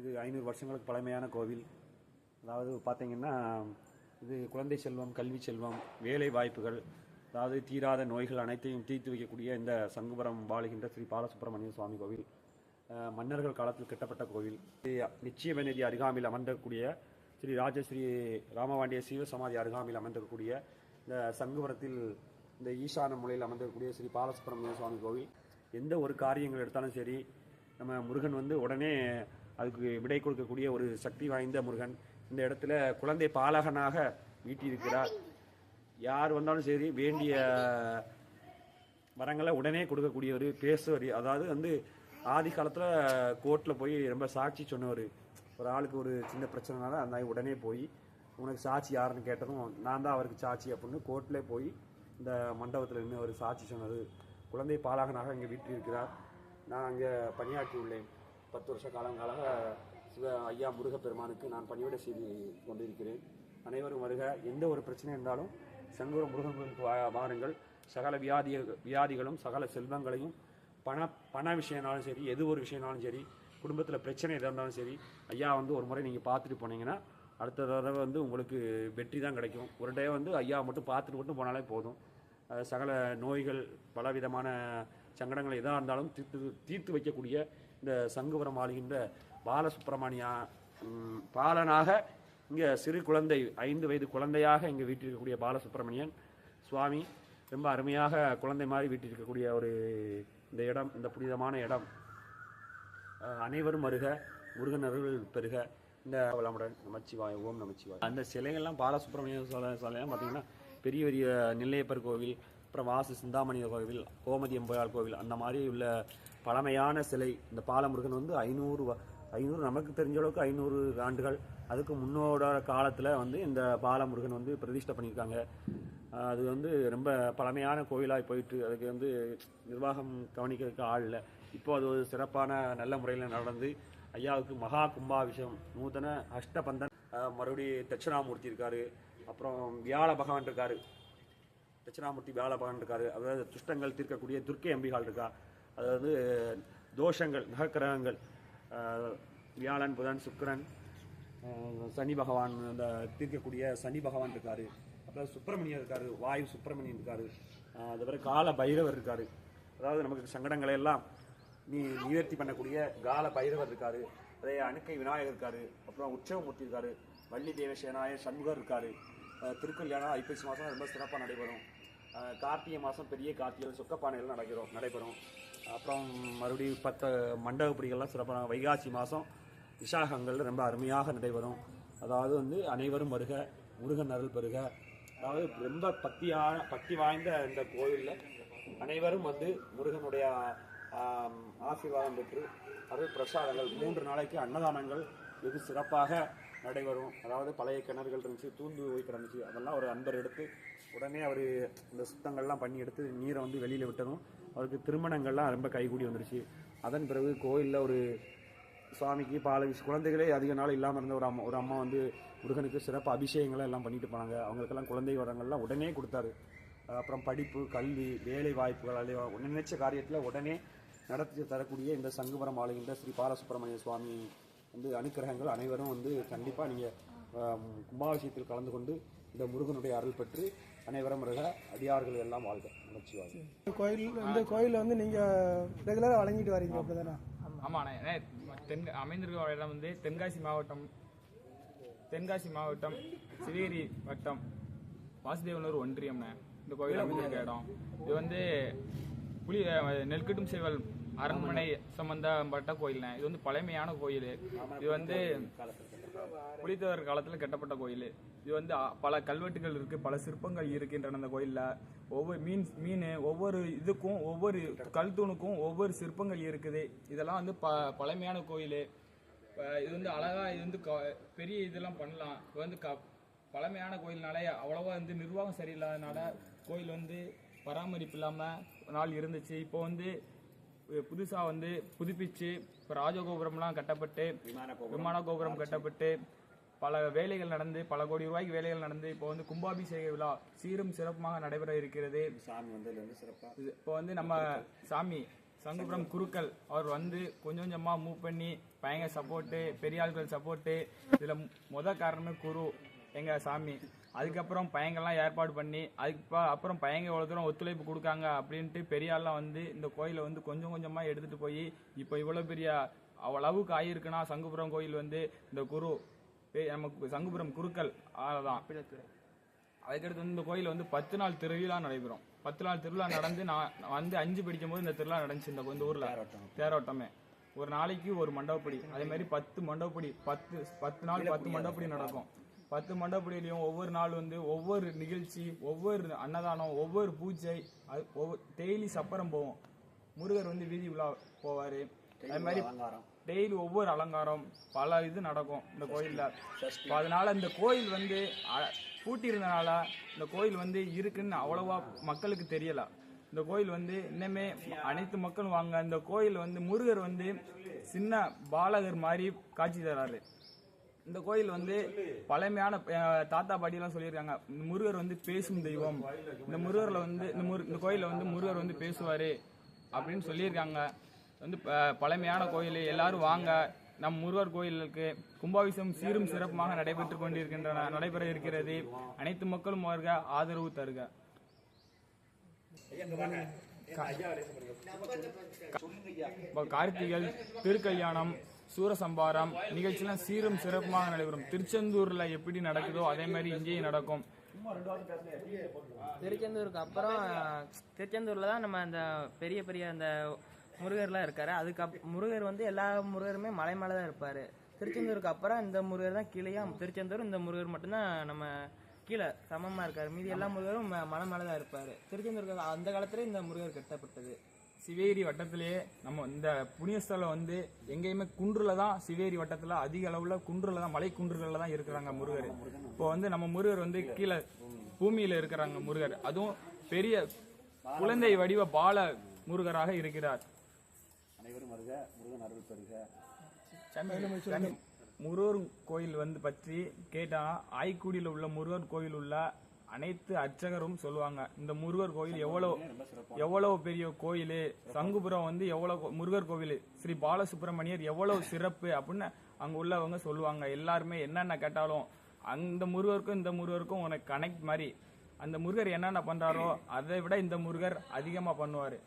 இது ஐநூறு வருஷங்களுக்கு பழமையான கோவில். அதாவது பார்த்தீங்கன்னா இது குழந்தை செல்வம் கல்வி செல்வம் வேலை வாய்ப்புகள் அதாவது தீராத நோய்கள் அனைத்தையும் தீர்த்து வைக்கக்கூடிய இந்த சங்குபுரம் வாழுகின்ற ஸ்ரீ பாலசுப்ரமணிய சுவாமி கோவில். மன்னர்கள் காலத்தில் கட்டப்பட்ட கோவில். இது நிதி அருகாமையில் அமர்ந்திருக்கக்கூடிய ஸ்ரீ ராஜஸ்ரீ ராமவாண்டிய சிவசமாதி அருகாமையில் அமர்ந்திருக்கக்கூடிய இந்த சங்குபுரத்தில் இந்த ஈசான மூலையில் அமர்ந்திருக்கக்கூடிய ஸ்ரீ பாலசுப்ரமணிய சுவாமி கோவில். எந்த ஒரு காரியங்கள் எடுத்தாலும் சரி நம்ம முருகன் வந்து உடனே அதுக்கு விடை கொடுக்கக்கூடிய ஒரு சக்தி வாய்ந்த முருகன். இந்த இடத்துல குழந்தை பாலகனாக வீட்டியிருக்கிறார். யார் வந்தாலும் சரி வேண்டிய வரங்களை உடனே கொடுக்கக்கூடியவர் பேசுவார் அதாவது வந்து ஆதி காலத்தில் கோர்ட்டில் போய் ரொம்ப சாட்சி சொன்னவர். ஒரு ஆளுக்கு ஒரு சின்ன பிரச்சனைனால அந்த மாதிரி உடனே போய் உனக்கு சாட்சி யாருன்னு கேட்டதும் நான் தான் அவருக்கு சாட்சி அப்படின்னு கோர்ட்டில் போய் இந்த மண்டபத்தில் நின்று அவர் சாட்சி சொன்னது. குழந்தை பாலகனாக இங்கே வீட்டில் இருக்கிறார். நான் அங்கே பணியாற்றி உள்ளேன். பத்து வருஷ காலங்களாக சிவ ஐயா முருகப்பெருமானுக்கு நான் பணிவிட செய்து கொண்டிருக்கிறேன். அனைவரும் வருக. எந்த ஒரு பிரச்சனை இருந்தாலும் சங்கூர முருகன் வா- வாருங்கள். சகல வியாதி வியாதிகளும் சகல செல்வங்களையும் பண பண விஷயம்னாலும் சரி எது ஒரு விஷயம்னாலும் சரி குடும்பத்தில் பிரச்சனை எதாக இருந்தாலும் சரி ஐயா வந்து ஒரு முறை நீங்கள் பார்த்துட்டு போனீங்கன்னா அடுத்த தடவை வந்து உங்களுக்கு வெற்றி தான் கிடைக்கும். ஒரு டே வந்து ஐயா மட்டும் பார்த்துட்டு மட்டும் போனாலே போதும். சகல நோய்கள் பலவிதமான சங்கடங்கள் எதாக இருந்தாலும் தீர்த்து தீர்த்து வைக்கக்கூடிய இந்த சங்குபுரம் ஆளுகின்ற பாலசுப்பிரமணியா பாலனாக இங்கே சிறு குழந்தை ஐந்து வயது குழந்தையாக இங்கே வீட்டில் இருக்கக்கூடிய பாலசுப்பிரமணியன் சுவாமி ரொம்ப அருமையாக குழந்தை மாதிரி வீட்டில் இருக்கக்கூடிய ஒரு இந்த இடம் இந்த புனிதமான இடம். அனைவரும் வருக முருகன் பெருக இந்த வளமுடன் நமச்சிவாய் ஓம் நமச்சிவாய். அந்த சிலைகள்லாம் பாலசுப்ரமணிய சோழ சிலையெல்லாம் பார்த்தீங்கன்னா பெரிய பெரிய நெல்லையப்பர் கோவில் அப்புறம் வாசு சிந்தாமணிய கோவில் கோமதி அம்பையாள் கோவில் அந்த மாதிரி உள்ள பழமையான சிலை. இந்த பாலமுருகன் வந்து ஐநூறு ஐநூறு நமக்கு தெரிஞ்ச அளவுக்கு ஐநூறு ஆண்டுகள் அதுக்கு முன்னோட காலத்தில் வந்து இந்த பாலமுருகன் வந்து பிரதிஷ்டை பண்ணியிருக்காங்க. அது வந்து ரொம்ப பழமையான கோயிலாக போயிட்டு அதுக்கு வந்து நிர்வாகம் கவனிக்கிறதுக்கு ஆள் இல்லை. இப்போ அது ஒரு சிறப்பான நல்ல முறையில் நடந்து ஐயாவுக்கு மகா கும்பாபிஷம் நூதன அஷ்டபந்தன் மறுபடி மறுபடியும் தட்சிணாமூர்த்தி இருக்காரு. அப்புறம் வியாழ பகவான் இருக்காரு. தட்சிணாமூர்த்தி வியாழ பகவான் இருக்காரு. அதாவது துஷ்டங்கள் தீர்க்கக்கூடிய துர்க்கை அம்பிகால் இருக்கா. அதாவது தோஷங்கள் நகக்கிரகங்கள் வியாழன் புதன் சுக்கரன் சனி பகவான் அந்த தீர்க்கக்கூடிய சனி பகவான் இருக்கார். அப்புறம் சுப்பிரமணியம் இருக்கார் வாயு சுப்பிரமணியன் இருக்கார். ஆஹ் கால பைரவர் இருக்கார். அதாவது நமக்கு சங்கடங்களை எல்லாம் நீ நிவர்த்தி பண்ணக்கூடிய கால பைரவர் இருக்கார். அதே அணுக்கை விநாயகர் இருக்கார். அப்புறம் உற்சவமூர்த்தி இருக்கார். வள்ளி தேவசேனாய சண்முகர் இருக்கார். திருக்கல்யாணம் ஐப்பசி மாதம் ரொம்ப சிறப்பாக நடைபெறும். கார்த்திகை மாதம் பெரிய கார்த்திகை சொக்கப்பானைகள் நடைபெறும் நடைபெறும். அப்புறம் மறுபடியும் பத்து மண்டபப்படிகள்லாம் சிறப்பான வைகாசி மாதம் விசாகங்கள் ரொம்ப அருமையாக நடைபெறும். அதாவது வந்து அனைவரும் வருக முருகன் அருள் பெறுக. அதாவது ரொம்ப பக்தியான பக்தி வாய்ந்த இந்த கோயிலில் அனைவரும் வந்து முருகனுடைய ஆசீர்வாதம் பெற்று அருள் பிரசாதங்கள் மூன்று நாளைக்கு அன்னதானங்கள் வெகு சிறப்பாக நடைபெறும். அதாவது பழைய கிணறுகள் இருந்துச்சு தூந்து போய் கிடந்துச்சு அதெல்லாம் ஒரு அன்பர் எடுத்து உடனே அவர் இந்த சுத்தங்கள்லாம் பண்ணி எடுத்து நீரை வந்து வெளியில் விட்டதும் அவருக்கு திருமணங்கள்லாம் ரொம்ப கைகூடி வந்துருச்சு. அதன் பிறகு கோயிலில் ஒரு சுவாமிக்கு பால குழந்தைகளே அதிக நாள் இல்லாமல் இருந்த ஒரு அம்மா ஒரு அம்மா வந்து முருகனுக்கு சிறப்பு அபிஷேகங்களை எல்லாம் பண்ணிட்டு போனாங்க. அவங்களுக்கெல்லாம் குழந்தை வரங்கள்லாம் உடனே கொடுத்தாரு. அப்புறம் படிப்பு கல்வி வேலை வாய்ப்புகள் அல்லது நினைச்ச காரியத்தில் உடனே நடத்தி தரக்கூடிய இந்த சங்குபுரம் ஆளுகின்ற ஸ்ரீ பாலசுப்ரமணிய சுவாமி வந்து அனுக்கிரகங்கள் அனைவரும் வந்து கண்டிப்பாக நீங்கள் கும்பாபிஷேகத்தில் கலந்து கொண்டு இந்த முருகனுடைய அருள் பெற்று அனைவரும் வருக. அடியார்கள் எல்லாம் வாழ்க. இந்த கோயில் இந்த கோயிலில் வந்து நீங்கள் ரெகுலராக வழங்கிட்டு வரீங்க அப்படிதானே? ஆமாண்ணே அண்ணே, தென் அமைந்திருக்க இடம் வந்து தென்காசி மாவட்டம் தென்காசி மாவட்டம் சிவேரி வட்டம் வாசுதேவனூர் ஒன்றியம்ண்ணே இந்த கோயில் அமைந்திருக்க இடம். இது வந்து புலி நெல்கட்டும் சேவல் அரண்மனை சம்பந்தப்பட்ட கோயில்ண்ணே. இது வந்து பழமையான கோயில். இது வந்து புலித்தேவர் காலத்தில் கட்டப்பட்ட கோயில். இது வந்து பல கல்வெட்டுகள் இருக்கு பல சிற்பங்கள் இருக்கின்றன அந்த கோயில்ல. ஒவ்வொரு மீன் மீன் ஒவ்வொரு இதுக்கும் ஒவ்வொரு கல் தூணுக்கும் ஒவ்வொரு சிற்பங்கள் இருக்குது. இதெல்லாம் வந்து ப பழமையான கோயில். இது வந்து அழகா இது வந்து க- பெரிய இதெல்லாம் பண்ணலாம். இது வந்து க பழமையான கோயில்னாலே அவ்வளவா வந்து நிர்வாகம் சரியில்லாதனால கோயில் வந்து பராமரிப்பு இல்லாம நாள் இருந்துச்சு. இப்போ வந்து புதுசா வந்து புதுப்பிச்சு இப்போ ராஜகோபுரம்லாம் கட்டப்பட்டு விமான கோபுரம். கட்டப்பட்டு பல வேலைகள் நடந்து பல கோடி ரூபாய்க்கு வேலைகள் நடந்து இப்போ வந்து கும்பாபிஷேக விழா சீரும் சிறப்புமாக நடைபெற இருக்கிறது. சாமி வந்ததுலேருந்து சிறப்பாக இது இப்போ வந்து நம்ம சாமி சங்குபுரம் குருக்கள் அவர் வந்து கொஞ்சம் கொஞ்சமா மூவ் பண்ணி பையங்க சப்போர்ட்டு பெரிய ஆட்கள் சப்போர்ட்டு இதுல முத காரணமே குரு. எங்க சாமி? அதுக்கப்புறம் பையங்கள்லாம் ஏற்பாடு பண்ணி அதுக்கு அப்புறம் பையங்க எவ்வளோ தூரம் ஒத்துழைப்பு கொடுக்காங்க அப்படின்ட்டு பெரியாள்லாம் வந்து இந்த கோயிலை வந்து கொஞ்சம் கொஞ்சமாக எடுத்துகிட்டு போய் இப்போ இவ்வளோ பெரிய அவ்வளவுக்கு ஆயிருக்குன்னா சங்குபுரம் கோயில் வந்து இந்த குரு நமக்கு சங்குபுரம் குருக்கள் அதான் அதுக்கடுத்து வந்து இந்த கோயில் வந்து பத்து நாள் திருவிழா நடைபெறும். பத்து நாள் திருவிழா நடந்து நான் வந்து அஞ்சு படிக்கும் போது இந்த திருவிழா நடந்துச்சு இந்த இந்த ஊரில். தேரோட்டமே. ஒரு நாளைக்கு ஒரு மண்டபப்படி. அதே மாதிரி பத்து மண்டபப்படி பத்து பத்து நாள் பத்து மண்டபப்படி நடக்கும். பத்து மண்டபப்படியிலையும் ஒவ்வொரு நாள் வந்து ஒவ்வொரு நிகழ்ச்சி ஒவ்வொரு அன்னதானம் ஒவ்வொரு பூஜை அது ஒவ்வொரு டெய்லி சப்பரம் போவோம். முருகர் வந்து வீதி உலா போவாரு. அதே மாதிரி டெய்லி ஒவ்வொரு அலங்காரம் பல இது நடக்கும் இந்த கோயில்ல. அதனால இந்த கோயில் வந்து அ- பூட்டி இருந்தனால இந்த கோயில் வந்து இருக்குன்னு அவ்வளவா மக்களுக்கு தெரியல. இந்த கோயில் வந்து இன்னுமே அனைத்து மக்களும் வாங்க இந்த கோயில் வந்து முருகர் வந்து சின்ன பாலகர் மாதிரி காட்சி தராரு. இந்த கோயில் வந்து பழமையான தாத்தா பாட்டியெல்லாம் சொல்லியிருக்காங்க. இந்த முருகர் வந்து பேசும் தெய்வம். இந்த முருகர்ல வந்து இந்த முரு இந்த கோயில்ல வந்து முருகர் வந்து பேசுவாரு அப்படின்னு சொல்லியிருக்காங்க. வந்து பழமையான கோயில். எல்லாரும் வாங்க. நம் முருகர் கோயிலுக்கு கும்பாபிஷேகம் சீரும் சிறப்புமாக நடைபெற்று கொண்டிருக்கின்றன நடைபெற இருக்கிறது. அனைத்து மக்களும் வருக ஆதரவு தருக. இப்போ கார்த்திகை திருக்கல்யாணம் சூரசம்பாரம் நிகழ்ச்சியெல்லாம் சீரும் சிறப்புமாக நடைபெறும். திருச்செந்தூர்ல எப்படி நடக்குதோ அதே மாதிரி இங்கேயும் நடக்கும். திருச்செந்தூருக்கு அப்புறம் திருச்செந்தூர்ல தான் நம்ம அந்த பெரிய பெரிய அந்த முருகர்லாம் இருக்காரு. அதுக்கு அப் முருகர் வந்து எல்லா முருகருமே மலை மேலே தான் இருப்பாரு. திருச்செந்தூருக்கு அப்புறம் இந்த முருகர் தான் கீழேயா திருச்செந்தூர் இந்த முருகர் மட்டும்தான் நம்ம கீழே சமமா இருக்காரு. மீதி எல்லா முருகரும் மலை மேலே தான் இருப்பாரு. திருச்செந்தூருக்கு அந்த காலத்துல இந்த முருகர் கட்டப்பட்டது. சிவேரி வட்டத்திலேயே நம்ம இந்த புண்ணியஸ்தலம் வந்து எங்கேயுமே குன்றுல தான் சிவேரி வட்டத்துல அதிக அளவுல குன்றுல தான் மலை குன்றுகள்ல தான் இருக்கிறாங்க முருகர். இப்போ வந்து நம்ம முருகர் வந்து கீழே பூமியில இருக்கிறாங்க முருகர். அதுவும் பெரிய குழந்தை வடிவ பால முருகராக இருக்கிறார். அனைவரும் வருக முருகன் அருள் பெறுக. சாமி, முருகர் கோயில் வந்து பற்றி கேட்டா ஆய்க்குடியில் உள்ள முருகர் கோயில் உள்ள அனைத்து அர்ச்சகரும் சொல்லுவாங்க இந்த முருகர் கோயில் எவ்வளவு எவ்வளவு பெரிய கோயில் சங்குபுரம் வந்து எவ்வளவு முருகர் கோவில் ஸ்ரீ பாலசுப்ரமணியர் எவ்வளவு சிறப்பு அப்படின்னு அங்க உள்ளவங்க சொல்லுவாங்க. எல்லாருமே என்னென்ன கேட்டாலும் அந்த முருகருக்கும் இந்த முருகருக்கும் உனக்கு கனெக்ட் மாதிரி. அந்த முருகர் என்னென்ன பண்றாரோ அதை விட இந்த முருகர் அதிகமா பண்ணுவாரு.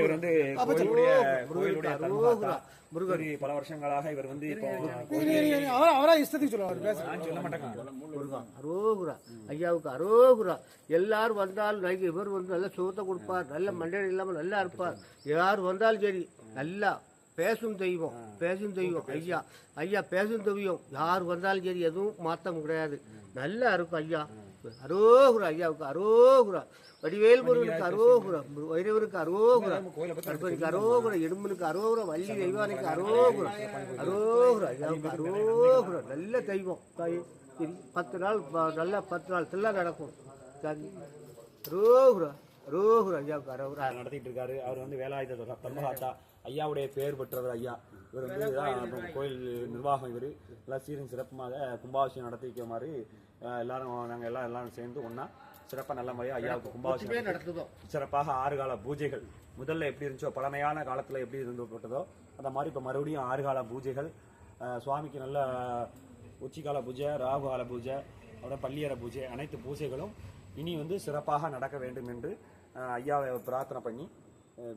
இவர் வந்து கோயிலுடைய கோயிலுடைய தர்மகர்த்தா. ஒரு பல வருஷங்களாக இவர் வந்து அவரா இஷ்டத்துக்கு சொல்லுவார் பேச நான் சொல்ல முருகா அரோகுரா ஐயாவுக்கு அரோகுரா எல்லாரும் வந்தாலும் நைக்கு இவர் வந்து நல்ல சுகத்தை கொடுப்பார் நல்ல மண்டை இல்லாமல் நல்லா இருப்பார். யார் வந்தாலும் சரி நல்லா பேசும் தெய்வம் பேசும் தெய்வம். ஐயா ஐயா பேசும் தெய்வம். யார் வந்தாலும் சரி எதுவும் மாற்றம் கிடையாது. நல்லா இருக்கும் ஐயா. அரோகுரா ஐயாவுக்கு அரோகுரா. வடிவேல் முருகனுக்கு அரோகுரா வைரவருக்கு அரோகுரா. கற்பனுக்கு அரோகுரா இடும்பனுக்கு அரோகுரா வள்ளி தெய்வானுக்கு அரோகுரா. அரோகுரா ஐயாவுக்கு அரோகுரா. நல்ல தெய்வம். தாய் சரி பத்து நாள் நல்லா பத்து நாள் திருவிழா நடக்கும். சரி ரோகுரா ரோகுரா ஐயாவுக்கு அரோகுரா. நடத்திட்டு இருக்காரு. அவர் வந்து வேலாயுத தர்மகாத்தா ஐயாவுடைய பெயர் பெற்றவர் ஐயா. இவர் வந்து கோயில். நிர்வாகம் இவர். எல்லாம் சீரும் சிறப்புமாக கும்பாபிஷேகம் நடத்தி வைக்குமாறு எல்லாரும் நாங்கள் எல்லாம் எல்லாரும் சேர்ந்து ஒண்ணா சிறப்பாக நல்ல முறையாக ஐயாவுக்கு கும்பாபிஷேகம் நடத்தி- நடத்துதோம் சிறப்பாக ஆறு கால பூஜைகள். முதல்ல எப்படி இருந்துச்சோ பழமையான காலத்துல எப்படி இருந்துப்பட்டதோ அந்த மாதிரி இப்ப மறுபடியும் ஆறு கால பூஜைகள் சுவாமிக்கு நல்ல உச்சிகால பூஜை ராகு கால பூஜை அப்புறம் பள்ளியற பூஜை அனைத்து பூஜைகளும் இனி வந்து சிறப்பாக நடக்க வேண்டும் என்று ஐயாவை பிரார்த்தனை பண்ணி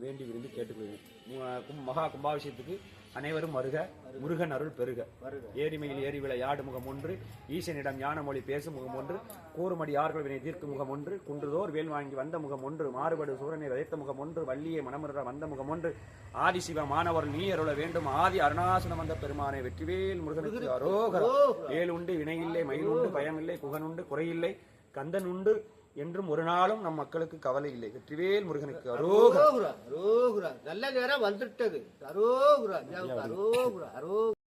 வேண்டி விரும்பி கேட்டுக்கொள்கிறேன். மகா கும்பாபிஷேகத்துக்கு அனைவரும் வருக முருகன் அருள் பெருக. ஏரிமையில் ஏரி விளையாடு முகம் ஒன்று ஈசனிடம் ஞானமொழி பேசும் முகம் ஒன்று கூறுமடி யார்கள் வினை தீர்க்கும் முகம் ஒன்று குன்றுதோர் வேல் வாங்கி வந்த முகம் ஒன்று மாறுபடு சூரனை விதைத்த முகம் ஒன்று வள்ளியை மனமுற வந்த முகம் ஒன்று ஆதிசிவ மாணவர் நீ அருள வேண்டும் ஆதி அருணாசனம் வந்த பெருமானை வெற்றிவேல் முருகனுக்கு அரோகரா. வேல் உண்டு வினையில்லை மயில் உண்டு பயமில்லை குகன் உண்டு குறையில்லை கந்தன் உண்டு என்றும் ஒரு நாளும் நம் மக்களுக்கு கவலை இல்லை. வெற்றிவேல் முருகனுக்கு அரோகுரா. அரோகுரா நல்ல நேரம் வந்துட்டது. அரோகுரா அரோகுரா அரோ